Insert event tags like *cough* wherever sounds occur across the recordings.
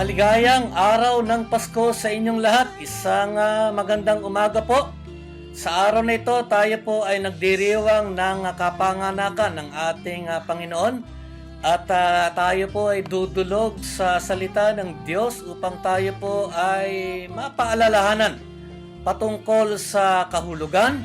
Maligayang araw ng Pasko sa inyong lahat. Isang ah, magandang umaga po. Sa araw na ito, tayo po ay nagdiriwang ng kapanganakan ng ating ah, Panginoon. At ah, tayo po ay dudulog sa salita ng Diyos upang tayo po ay mapaalalahanan patungkol sa kahulugan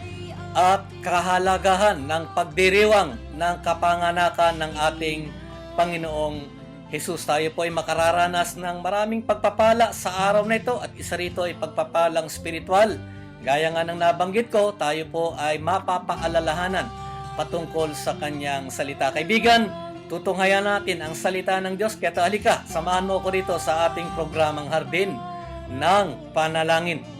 at kahalagahan ng pagdiriwang ng kapanganakan ng ating Panginoong Jesus. Tayo po ay makararanas ng maraming pagpapala sa araw na ito at isa rito ay pagpapalang spiritual. Gaya nga ng nabanggit ko, tayo po ay mapapaalalahanan patungkol sa kanyang salita. Kaibigan, tutunghayan natin ang salita ng Diyos. Kaya halika, samahan mo ko dito sa ating programang Hardin ng Panalangin.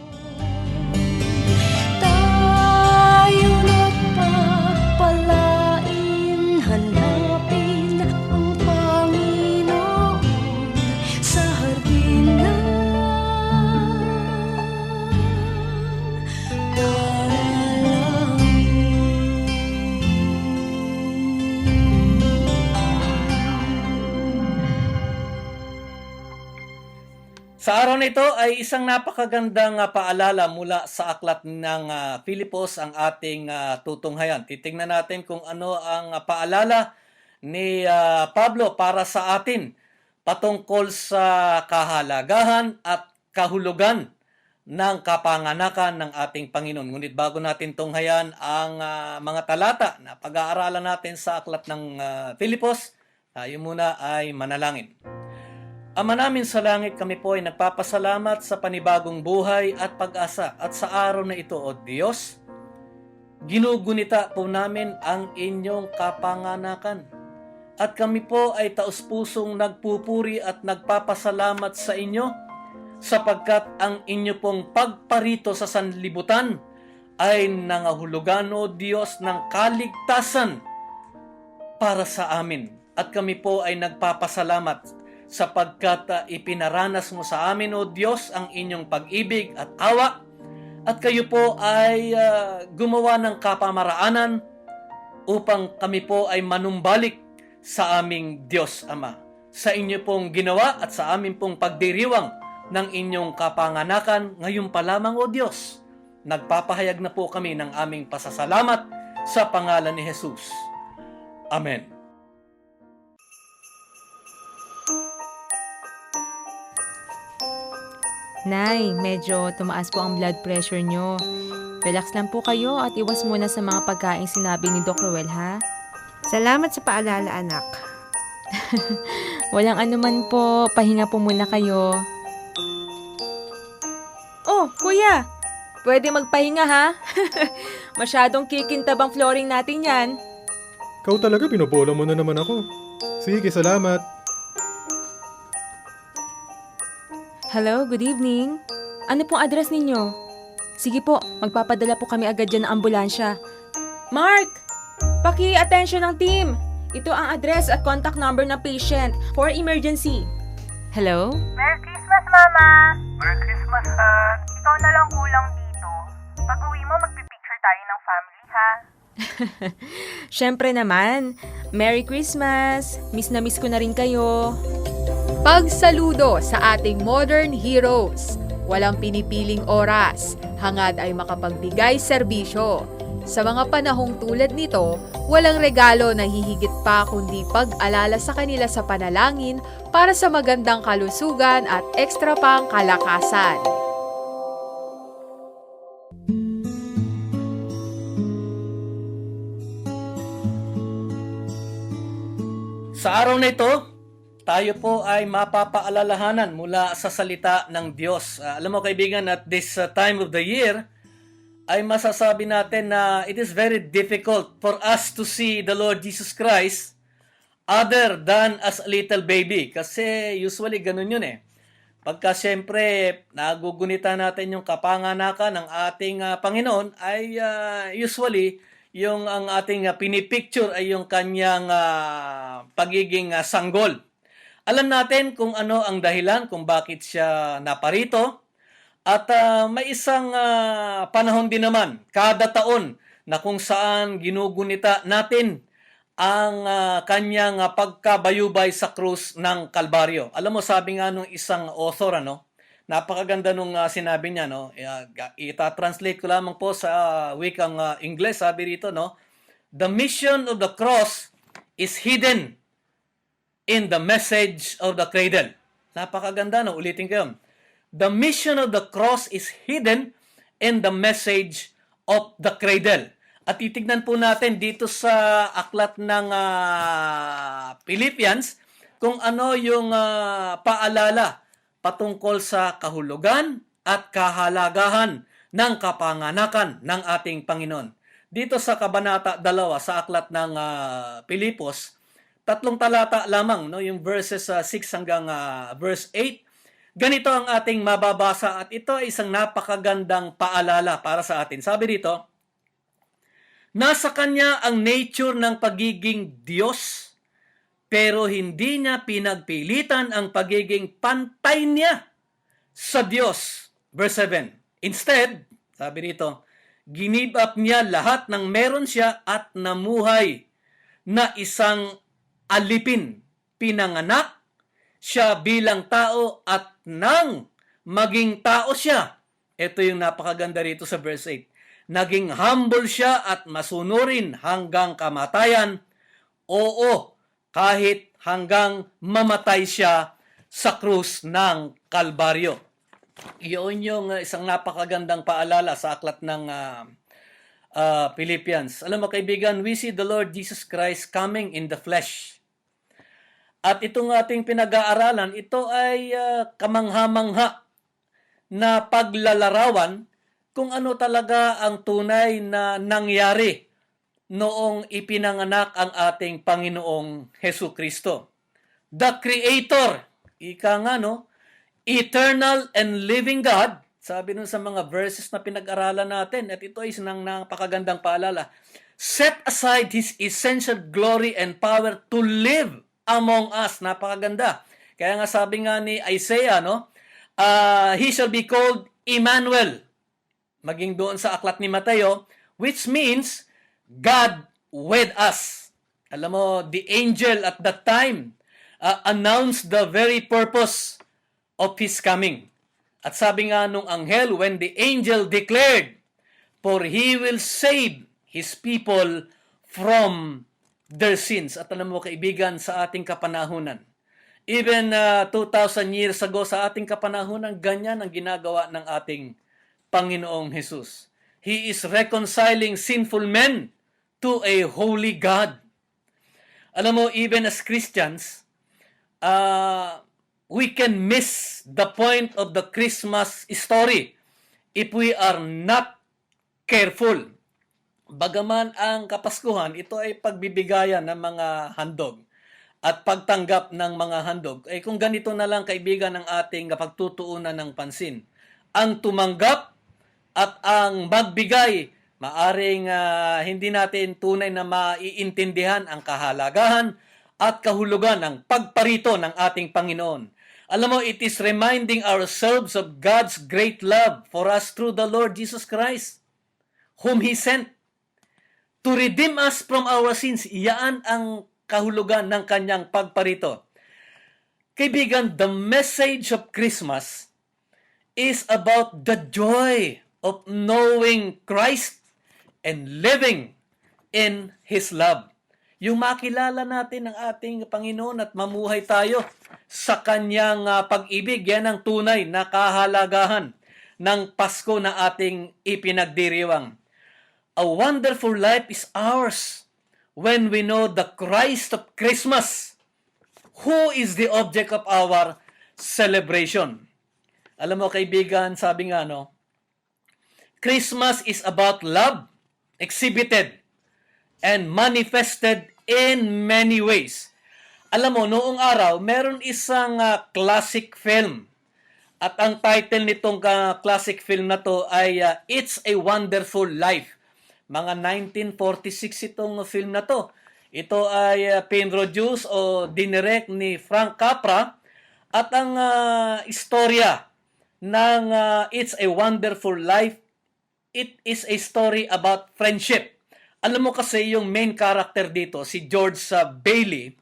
Sa araw na ito ay isang napakagandang ah, paalala mula sa aklat ng ah, Filipos ang ating ah, tutunghayan. Titingnan natin kung ano ang ah, paalala ni ah, Pablo para sa atin patungkol sa kahalagahan at kahulugan ng kapanganakan ng ating Panginoon. Ngunit bago natin tunghayan ang ah, mga talata na pag-aaralan natin sa aklat ng ah, Filipos, tayo muna ay manalangin. Ama namin sa langit, kami po ay nagpapasalamat sa panibagong buhay at pag-asa at sa araw na ito, O Diyos. Ginugunita po namin ang inyong kapanganakan. At kami po ay taus-pusong nagpupuri at nagpapasalamat sa inyo sapagkat ang inyo pong pagparito sa sanlibutan ay nangahulugan, O Diyos, ng kaligtasan para sa amin. At kami po ay nagpapasalamat sapagkat uh, ipinaranas mo sa amin, O Diyos, ang inyong pag-ibig at awa, at kayo po ay uh, gumawa ng kapamaraanan upang kami po ay manumbalik sa aming Diyos Ama. Sa inyo pong ginawa at sa amin pong pagdiriwang ng inyong kapanganakan, ngayon pa lamang, O Diyos, nagpapahayag na po kami ng aming pasasalamat sa pangalan ni Jesus. Amen. Nay, medyo tumaas po ang blood pressure nyo. Relax lang po kayo at iwas muna sa mga pagkain sinabi ni Doc Ruel, ha? Salamat sa paalala, anak. *laughs* Walang anuman po, pahinga po muna kayo. Oh, kuya! Pwede magpahinga, ha? *laughs* Masyadong kikintab ang flooring natin yan. Kau talaga pinubola mo na naman ako. Sige, salamat. Hello, good evening. Ano pong address ninyo? Sige po, magpapadala po kami agad dyan ng ambulansya. Mark! Paki-attention ng team! Ito ang address at contact number ng patient for emergency. Hello? Merry Christmas, Mama! Merry Christmas, Han! Ikaw na lang kulang dito. Pag uwi mo, magpipicture tayo ng family, ha? *laughs* Siyempre naman. Merry Christmas! Miss na miss ko na rin kayo. Pagsaludo sa ating modern heroes. Walang pinipiling oras, hangad ay makapagbigay serbisyo. Sa mga panahong tulad nito, walang regalo na hihigit pa kundi pag-alala sa kanila sa panalangin para sa magandang kalusugan at ekstra pang kalakasan. Sa araw na ito, tayo po ay mapapaalalahanan mula sa salita ng Diyos. Ah, alam mo kaibigan, at this ah, time of the year, ay masasabi natin na it is very difficult for us to see the Lord Jesus Christ other than as a little baby. Kasi usually ganun yun eh. Pagka siyempre nagugunita natin yung kapanganakan ng ating ah, Panginoon ay ah, usually yung ang ating ah, pinipicture ay yung kanyang ah, pagiging ah, sanggol. Alam natin kung ano ang dahilan kung bakit siya naparito. At ah, may isang ah, panahon din naman kada taon na kung saan ginugunita natin ang ah, kanyang ah, pagkabayubay sa krus ng Kalbaryo. Alam mo, sabi nga nung isang author, ano, napakaganda nung ah, sinabi niya, no, uh, ita-translate ko lamang po sa ah, wikang ah, Ingles, sabi rito, no, the mission of the cross is hidden in the message of the cradle. Napakaganda, no, ulitin ko yun. The mission of the cross is hidden in the message of the cradle. At titignan po natin dito sa aklat ng ah, Philippians kung ano yung ah, paalala patungkol sa kahulugan at kahalagahan ng kapanganakan ng ating Panginoon. Dito sa Kabanata 2 sa aklat ng ah, Pilipos, tatlong talata lamang, no, yung verses ah, 6 hanggang ah, verse 8. Ganito ang ating mababasa at ito ay isang napakagandang paalala para sa atin. Sabi dito, Nasa kanya ang nature ng pagiging Diyos, pero hindi niya pinagpilitan ang pagiging pantay niya sa Diyos. Verse 7. Instead, sabi dito, ginib up niya lahat ng meron siya at namuhay na isang alipin. Pinanganak siya bilang tao at nang maging tao siya. Ito yung napakaganda rito sa verse 8 naging humble siya at masunurin hanggang kamatayan. Oo, kahit hanggang mamatay siya sa krus ng Kalbaryo. Iyon yung uh, isang napakagandang paalala sa aklat ng uh, uh, Philippians. Alam mo kaibigan, we see the Lord Jesus Christ coming in the flesh. At itong ating pinag-aaralan, ito ay uh, kamangha-mangha na paglalarawan kung ano talaga ang tunay na nangyari noong ipinanganak ang ating Panginoong Heso Kristo. The Creator, ika nga no, eternal and living God, sabi nun sa mga verses na pinag-aralan natin, at ito ay isang napakagandang paalala, set aside His essential glory and power to live among us. Napakaganda. Kaya nga sabi nga ni Isaiah, no, uh, He shall be called Emmanuel, maging doon sa aklat ni Mateo, which means God with us. Alam mo, the angel at that time uh, announced the very purpose of his coming. At sabi nga nung anghel, when the angel declared, For he will save his people from their sins. At alam mo kaibigan, sa ating kapanahunan, even uh, 2,000 years ago sa ating kapanahunan, ganyan ang ginagawa ng ating Panginoong Jesus. He is reconciling sinful men to a holy God. Alam mo, even as Christians, uh, we can miss the point of the Christmas story if we are not careful. Bagaman ang Kapaskuhan, ito ay pagbibigayan ng mga handog at pagtanggap ng mga handog. Eh kung ganito na lang kaibigan ng ating pagtutuunan ng pansin, ang tumanggap at ang magbigay, maaring uh, hindi natin tunay na maiintindihan ang kahalagahan at kahulugan ng pagparito ng ating Panginoon. Alam mo, it is reminding ourselves of God's great love for us through the Lord Jesus Christ, whom He sent to redeem us from our sins. Iyaan ang kahulugan ng kanyang pagparito. Kaibigan, the message of Christmas is about the joy of knowing Christ and living in His love. Yung makilala natin ang ating Panginoon at mamuhay tayo sa Kanyang uh, pag-ibig, yan ang tunay na kahalagahan ng Pasko na ating ipinagdiriwang. A wonderful life is ours when we know the Christ of Christmas who is the object of our celebration. Alam mo kaibigan, sabi nga no, Christmas is about love exhibited and manifested in many ways. Alam mo, noong araw, meron isang ah, classic film. At ang title nitong ah, classic film na to ay ah, It's a Wonderful Life. Mga 1946 itong film na to. Ito ay uh, pinroduce o dinirect ni Frank Capra at ang ah, istorya ng ah, It's a Wonderful Life it is a story about friendship. Alam mo kasi yung main character dito, si George uh, Bailey,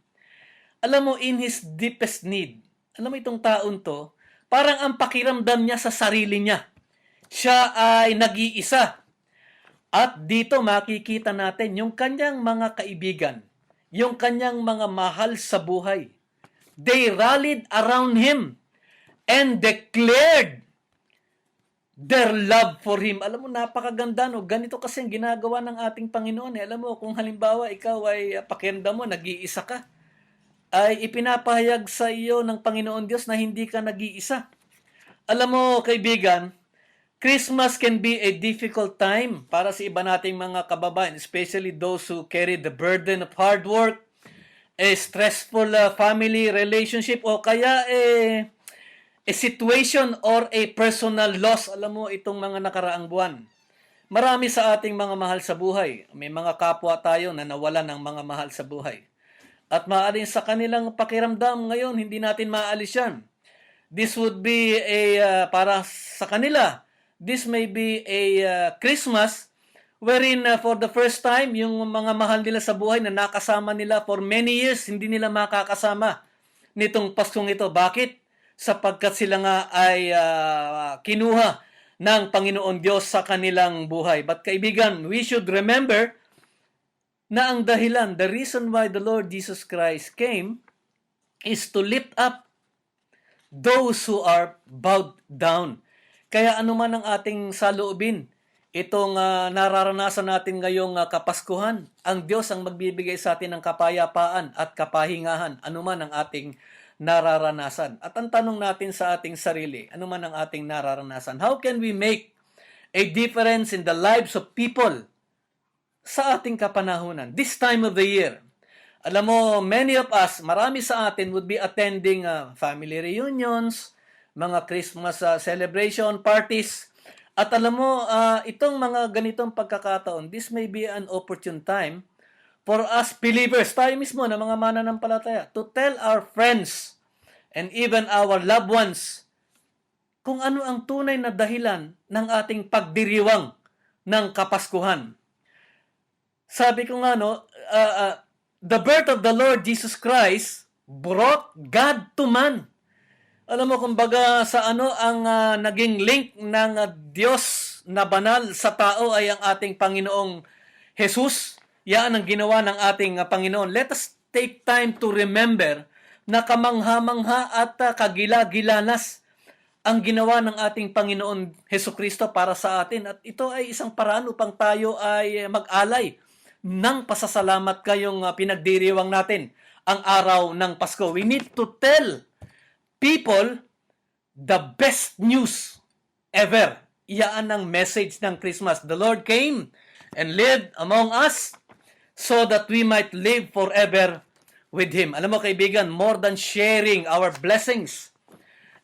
alam mo in his deepest need, alam mo itong taon to, parang ang pakiramdam niya sa sarili niya. Siya ay nag-iisa. At dito makikita natin yung kanyang mga kaibigan, yung kanyang mga mahal sa buhay. They rallied around him and declared their love for Him. Alam mo, napakaganda, no? Ganito kasi ang ginagawa ng ating Panginoon. Eh. Alam mo, kung halimbawa ikaw ay pakiramdam mo, nag-iisa ka, ay ipinapahayag sa iyo ng Panginoon Diyos na hindi ka nag-iisa. Alam mo, kaibigan, Christmas can be a difficult time para sa iba nating mga kababayan, especially those who carry the burden of hard work, a stressful uh, family relationship, o kaya eh, a situation or a personal loss. Alam mo, itong mga nakaraang buwan. Marami sa ating mga mahal sa buhay. May mga kapwa tayo na nawalan ng mga mahal sa buhay. At maaaring sa kanilang pakiramdam ngayon, hindi natin maalis yan. This would be a, uh, para sa kanila, this may be a uh, Christmas wherein uh, for the first time, yung mga mahal nila sa buhay na nakasama nila for many years, hindi nila makakasama nitong Paskong ito. Bakit? sapagkat sila nga ay ah, kinuha ng Panginoon Diyos sa kanilang buhay. But kaibigan, we should remember na ang dahilan, the reason why the Lord Jesus Christ came is to lift up those who are bowed down. Kaya anuman ang ating saloobin, itong ah, nararanasan natin ngayong ah, Kapaskuhan, ang Diyos ang magbibigay sa atin ng kapayapaan at kapahingahan, anuman ang ating nararanasan. At ang tanong natin sa ating sarili, ano man ang ating nararanasan, how can we make a difference in the lives of people sa ating kapanahunan, this time of the year? Alam mo, many of us, marami sa atin would be attending uh, family reunions, mga Christmas uh, celebration parties, at alam mo, uh, itong mga ganitong pagkakataon, this may be an opportune time for us believers, tayo mismo na mga mananampalataya, to tell our friends and even our loved ones kung ano ang tunay na dahilan ng ating pagdiriwang ng Kapaskuhan. Sabi ko nga, no, uh, uh, the birth of the Lord Jesus Christ brought God to man. Alam mo, kumbaga, sa ano ang uh, naging link ng uh, Diyos na banal sa tao ay ang ating Panginoong Jesus. Yan ang ginawa ng ating uh, Panginoon. Let us take time to remember na kamangha-mangha at uh, kagila-gilanas ang ginawa ng ating Panginoon Heso Kristo para sa atin. At ito ay isang paraan upang tayo ay mag-alay ng pasasalamat kayong pinagdiriwang natin ang araw ng Pasko. We need to tell people the best news ever. Iyaan ang message ng Christmas. The Lord came and lived among us so that we might live forever with Him. Alam mo kaibigan, more than sharing our blessings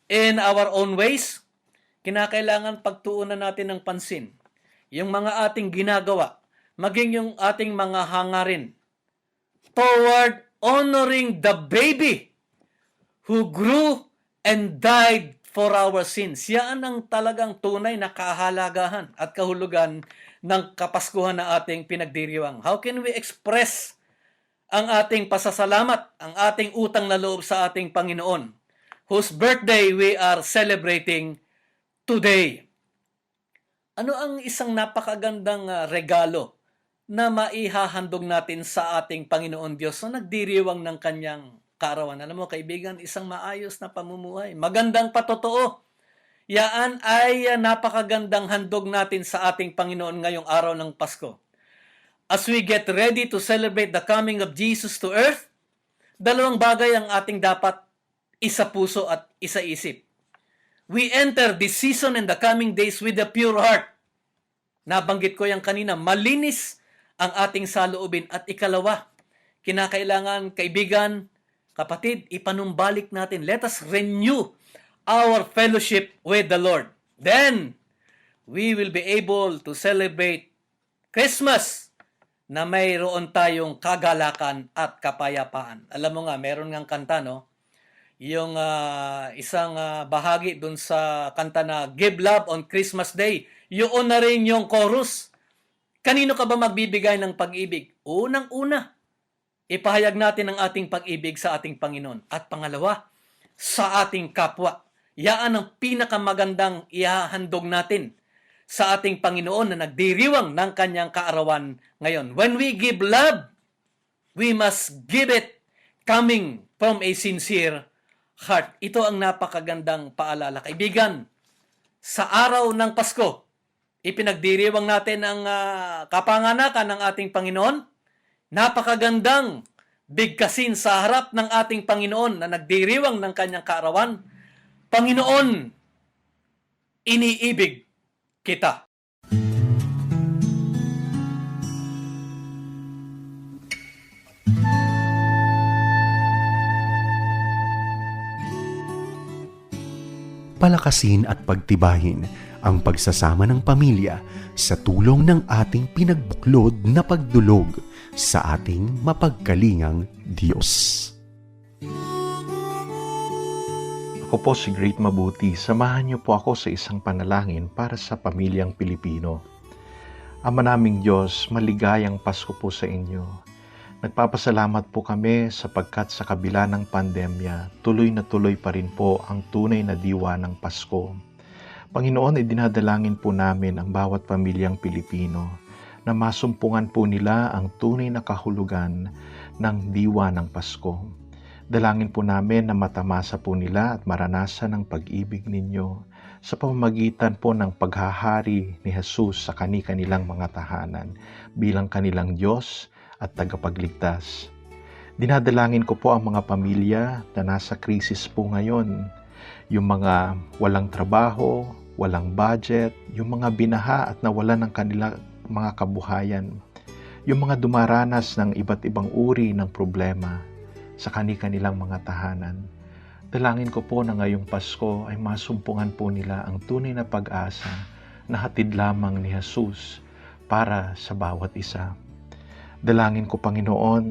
in our own ways, kinakailangan pagtuunan natin ng pansin yung mga ating ginagawa, maging yung ating mga hangarin toward honoring the baby who grew and died for our sins. Yan ang talagang tunay na kahalagahan at kahulugan ng kapaskuhan na ating pinagdiriwang. How can we express ang ating pasasalamat, ang ating utang na loob sa ating Panginoon, whose birthday we are celebrating today? Ano ang isang napakagandang ah, regalo na maihahandog natin sa ating Panginoon Diyos na nagdiriwang ng kanyang kaarawan. Alam mo, kaibigan, isang maayos na pamumuhay. Magandang patotoo. Yaan ay napakagandang handog natin sa ating Panginoon ngayong araw ng Pasko. As we get ready to celebrate the coming of Jesus to earth, dalawang bagay ang ating dapat isa puso at isa isip. We enter this season and the coming days with a pure heart. Nabanggit ko yan kanina, malinis ang ating saloobin. At ikalawa, kinakailangan, kaibigan, kapatid, ipanumbalik natin. Let us renew our fellowship with the Lord. Then, we will be able to celebrate Christmas na mayroon tayong kagalakan at kapayapaan. Alam mo nga, meron ngang kanta, no? Yung ah, isang ah, bahagi dun sa kanta na Give Love on Christmas Day. Yun na rin yung chorus. Kanino ka ba magbibigay ng pag-ibig? Unang-una, ipahayag natin ang ating pag-ibig sa ating Panginoon. At pangalawa, sa ating kapwa. Yaan ang pinakamagandang ihahandog natin sa ating Panginoon na nagdiriwang ng kanyang kaarawan ngayon. When we give love, we must give it coming from a sincere heart. Ito ang napakagandang paalala. Kaibigan, sa araw ng Pasko, ipinagdiriwang natin ang ah, kapanganakan ng ating Panginoon. Napakagandang bigkasin sa harap ng ating Panginoon na nagdiriwang ng kanyang kaarawan. Panginoon, iniibig kita. palakasin at pagtibayin ang pagsasama ng pamilya sa tulong ng ating pinagbuklod na pagdulog sa ating mapagkalingang Diyos. Ako po si Great Mabuti. Samahan niyo po ako sa isang panalangin para sa pamilyang Pilipino. Ama naming Diyos, maligayang Pasko po sa inyo. Nagpapasalamat po kami sapagkat sa kabila ng pandemya, tuloy na tuloy pa rin po ang tunay na diwa ng Pasko. Panginoon, idinadalangin po namin ang bawat pamilyang Pilipino na masumpungan po nila ang tunay na kahulugan ng diwa ng Pasko. Dalangin po namin na matamasa po nila at maranasan ang pag-ibig ninyo sa pamamagitan po ng paghahari ni Jesus sa kani-kanilang mga tahanan bilang kanilang Diyos at tagapagligtas. Dinadalangin ko po ang mga pamilya na nasa krisis po ngayon. Yung mga walang trabaho, walang budget, yung mga binaha at nawalan ng kanilang mga kabuhayan. Yung mga dumaranas ng iba't ibang uri ng problema sa kani-kanilang mga tahanan. Dalangin ko po na ngayong Pasko ay masumpungan po nila ang tunay na pag-asa na hatid lamang ni Jesus para sa bawat isa. Dalangin ko Panginoon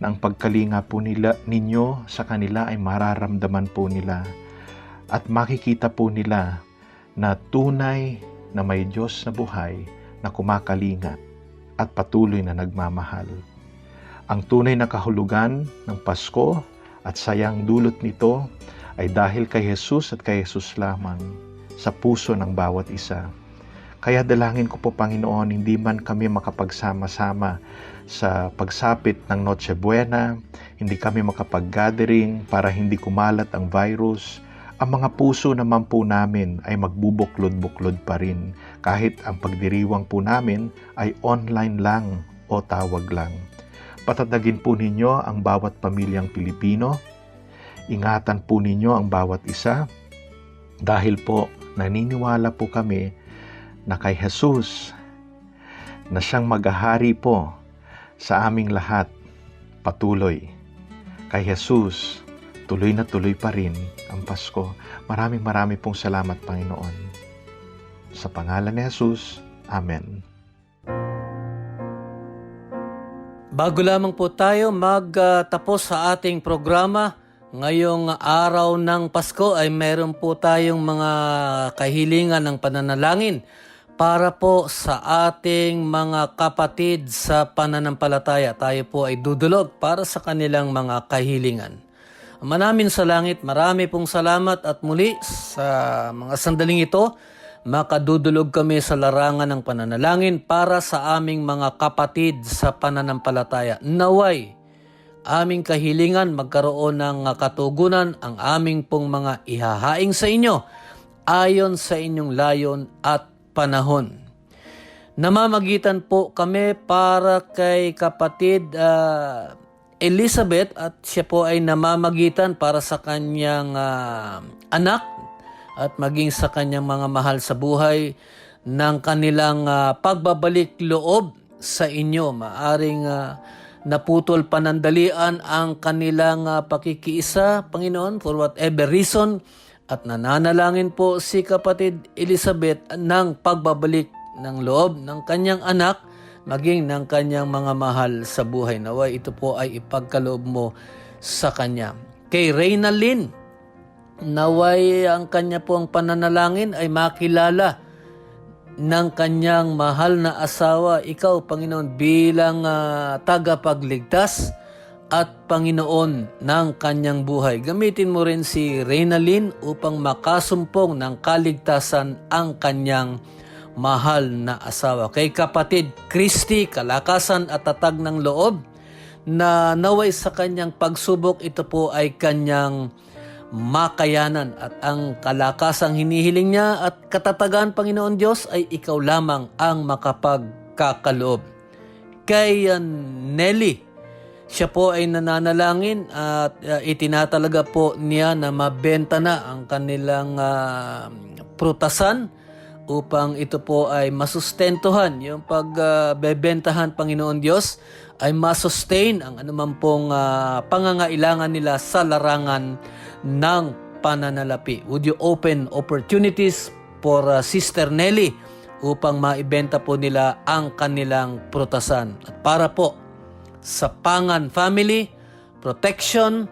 na ang pagkalinga po nila, ninyo sa kanila ay mararamdaman po nila at makikita po nila na tunay na may Diyos na buhay na kumakalinga at patuloy na nagmamahal. Ang tunay na kahulugan ng Pasko at sayang dulot nito ay dahil kay Jesus at kay Jesus lamang sa puso ng bawat isa. Kaya dalangin ko po Panginoon, hindi man kami makapagsama-sama sa pagsapit ng Noche Buena, hindi kami makapag-gathering para hindi kumalat ang virus, ang mga puso naman po namin ay magbubuklod-buklod pa rin kahit ang pagdiriwang po namin ay online lang o tawag lang. Patatagin po ninyo ang bawat pamilyang Pilipino. Ingatan po ninyo ang bawat isa dahil po naniniwala po kami na kay Jesus na siyang maghahari po sa aming lahat patuloy. Kay Jesus, tuloy na tuloy pa rin ang Pasko. Maraming maraming pong salamat, Panginoon. Sa pangalan ni Jesus, Amen. Bago lamang po tayo magtapos sa ating programa, ngayong araw ng Pasko ay meron po tayong mga kahilingan ng pananalangin para po sa ating mga kapatid sa pananampalataya. Tayo po ay dudulog para sa kanilang mga kahilingan. Ama namin sa langit, marami pong salamat at muli sa mga sandaling ito, makadudulog kami sa larangan ng pananalangin para sa aming mga kapatid sa pananampalataya. Naway, aming kahilingan magkaroon ng katugunan ang aming pong mga ihahaing sa inyo ayon sa inyong layon at panahon. Namamagitan po kami para kay kapatid ah, Elizabeth at siya po ay namamagitan para sa kanyang ah, anak at maging sa kanyang mga mahal sa buhay ng kanilang ah, pagbabalik loob sa inyo. Maaring ah, naputol panandalian ang kanilang ah, pakikiisa, Panginoon, for whatever reason. At nananalangin po si kapatid Elizabeth ng pagbabalik ng loob ng kanyang anak maging ng kanyang mga mahal sa buhay. Naway ito po ay ipagkaloob mo sa kanya. Kay Reyna Lynn, naway ang kanya pong pananalangin ay makilala ng kanyang mahal na asawa, ikaw Panginoon bilang ah, tagapagligtas at Panginoon ng kanyang buhay. Gamitin mo rin si Reynalyn upang makasumpong ng kaligtasan ang kanyang mahal na asawa. Kay kapatid Christy, kalakasan at tatag ng loob na naway sa kanyang pagsubok, ito po ay kanyang makayanan at ang kalakasang hinihiling niya at katatagan Panginoon Diyos ay ikaw lamang ang makapagkakaloob. Kay uh, Nelly, siya po ay nananalangin at uh, itinatalaga po niya na mabenta na ang kanilang uh, prutasan upang ito po ay masustentuhan yung pagbebentahan Panginoon Diyos ay masustain ang anuman pong uh, pangangailangan nila sa larangan ng pananalapi. Would you open opportunities for uh, Sister Nelly upang maibenta po nila ang kanilang prutasan? At para po sa Pangan family, protection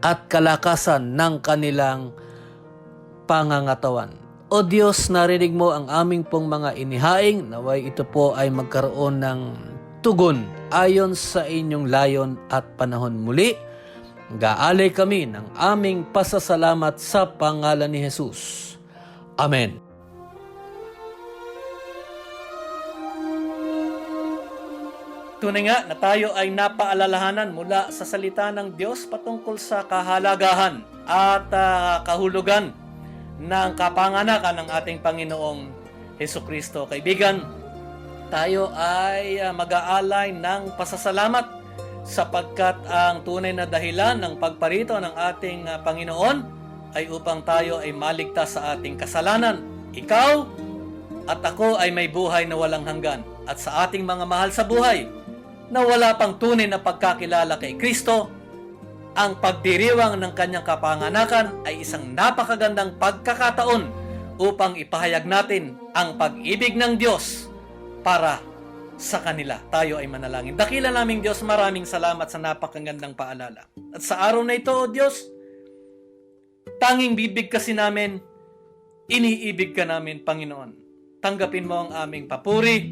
at kalakasan ng kanilang pangangatawan. O Diyos, narinig mo ang aming pong mga inihaing, naway ito po ay magkaroon ng tugon ayon sa inyong layon at panahon muli. Gaalay kami ng aming pasasalamat sa pangalan ni Jesus. Amen. Tunay nga na tayo ay napaalalahanan mula sa salita ng Diyos patungkol sa kahalagahan at ah, kahulugan ng kapanganakan ng ating Panginoong Heso Kristo. Kaibigan, tayo ay ah, mag-aalay ng pasasalamat sapagkat ang tunay na dahilan ng pagparito ng ating ah, Panginoon ay upang tayo ay maligtas sa ating kasalanan. Ikaw at ako ay may buhay na walang hanggan. At sa ating mga mahal sa buhay, na wala pang tunay na pagkakilala kay Kristo, ang pagdiriwang ng kanyang kapanganakan ay isang napakagandang pagkakataon upang ipahayag natin ang pag-ibig ng Diyos para sa kanila. Tayo ay manalangin. Dakila naming Diyos, maraming salamat sa napakagandang paalala. At sa araw na ito, O Diyos, tanging bibig kasi namin, iniibig ka namin, Panginoon. Tanggapin mo ang aming papuri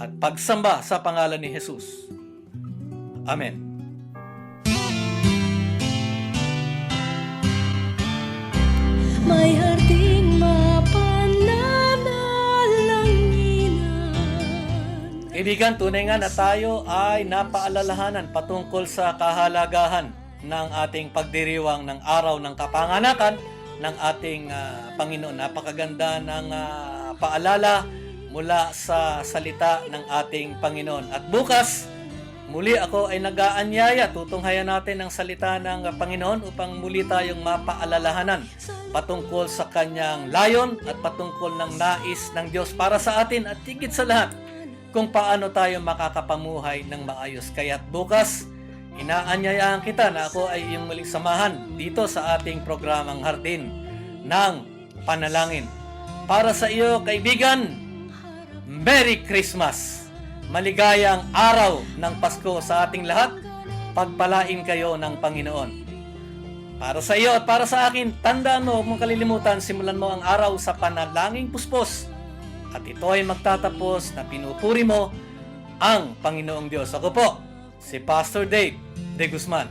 at pagsamba sa pangalan ni Jesus. Amen. Kaibigan, tunay nga na tayo ay napaalalahanan patungkol sa kahalagahan ng ating pagdiriwang ng araw ng kapanganakan ng ating ah, Panginoon. Napakaganda ng ah, paalala mula sa salita ng ating Panginoon. At bukas, muli ako ay nag-aanyaya. Tutunghayan natin ang salita ng Panginoon upang muli tayong mapaalalahanan patungkol sa kanyang layon at patungkol ng nais ng Diyos para sa atin at higit sa lahat kung paano tayo makakapamuhay ng maayos. Kaya't bukas, inaanyayahan kita na ako ay iyong muling samahan dito sa ating programang Hardin ng Panalangin. Para sa iyo, kaibigan, Merry Christmas! Maligayang araw ng Pasko sa ating lahat. Pagpalain kayo ng Panginoon. Para sa iyo at para sa akin, tandaan mo, huwag mong kalilimutan, simulan mo ang araw sa panalangin puspos. At ito ay magtatapos na pinupuri mo ang Panginoong Diyos. Ako po, si Pastor Dave De Guzman.